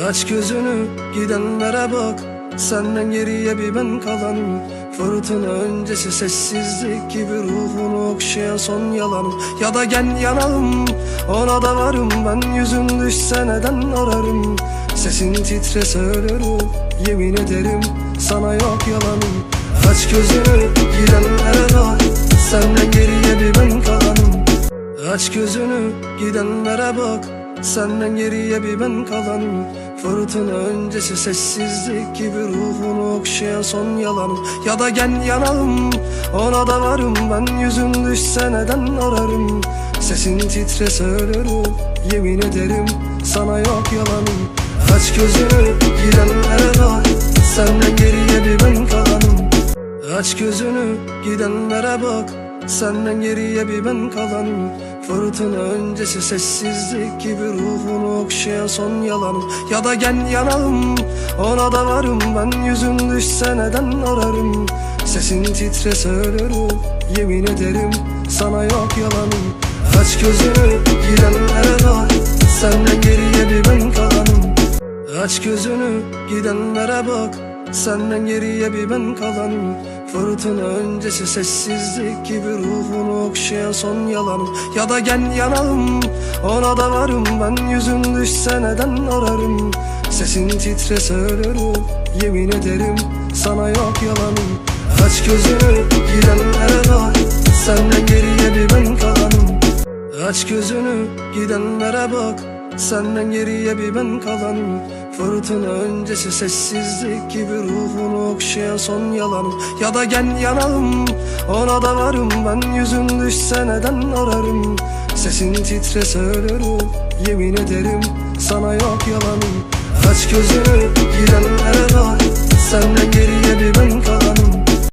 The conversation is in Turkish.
Aç gözünü gidenlere bak. Senden geriye bir ben kalanım Fırtına öncesi sessizlik gibi Ruhunu okşayan son yalanım Ya da gel yanalım Ona da varım. Ben yüzün düşse neden ararım? Sesin titrese ölürüm Yemin ederim. Sana yok yalanım. Aç gözünü gidenlere bak. Senden geriye bir ben kalanım. Aç gözünü gidenlere bak. Senden geriye bir ben kalanım Fırtına öncesi sessizlik gibi Ruhunu okşayan son yalanım Ya da gel yanalım Ona da varım. Ben yüzün düşse neden ararım? Sesin titrese ölürüm Yemin ederim sana yok yalanım. Aç gözünü gidenlere bak Senden geriye bir ben kalanım. Aç gözünü gidenlere bak Senden geriye bir ben kalanım Fırtına öncesi sessizlik gibi Ruhunu okşayan son yalanım Ya da gel yanalım Ona da varım ben yüzün düşse neden ararım? Sesin titrese ölürüm Yemin ederim sana yok yalanım. Aç gözünü gidenlere bak Senden geriye bir ben kalanım. Aç gözünü gidenlere bak Senden geriye bir ben kalanım Fırtına öncesi sessizlik gibi Ruhunu okşayan son yalanım Ya da gel yanalım Ona da varım. Ben yüzün düşse neden ararım? Sesin titrese ölürüm Yemin ederim sana yok yalanım. Aç gözünü gidenlere bak Senden geriye bir ben kalanım. Aç gözünü gidenlere bak Senden geriye bir ben kalanım Fırtına öncesi sessizlik gibi Ruhunu okşayan son yalanım Ya da gel yanalım Ona da varım. Ben yüzün düşse neden ararım? Sesin titrese ölürüm Yemin ederim. Sana yok yalanım. Aç gözünü gidenlere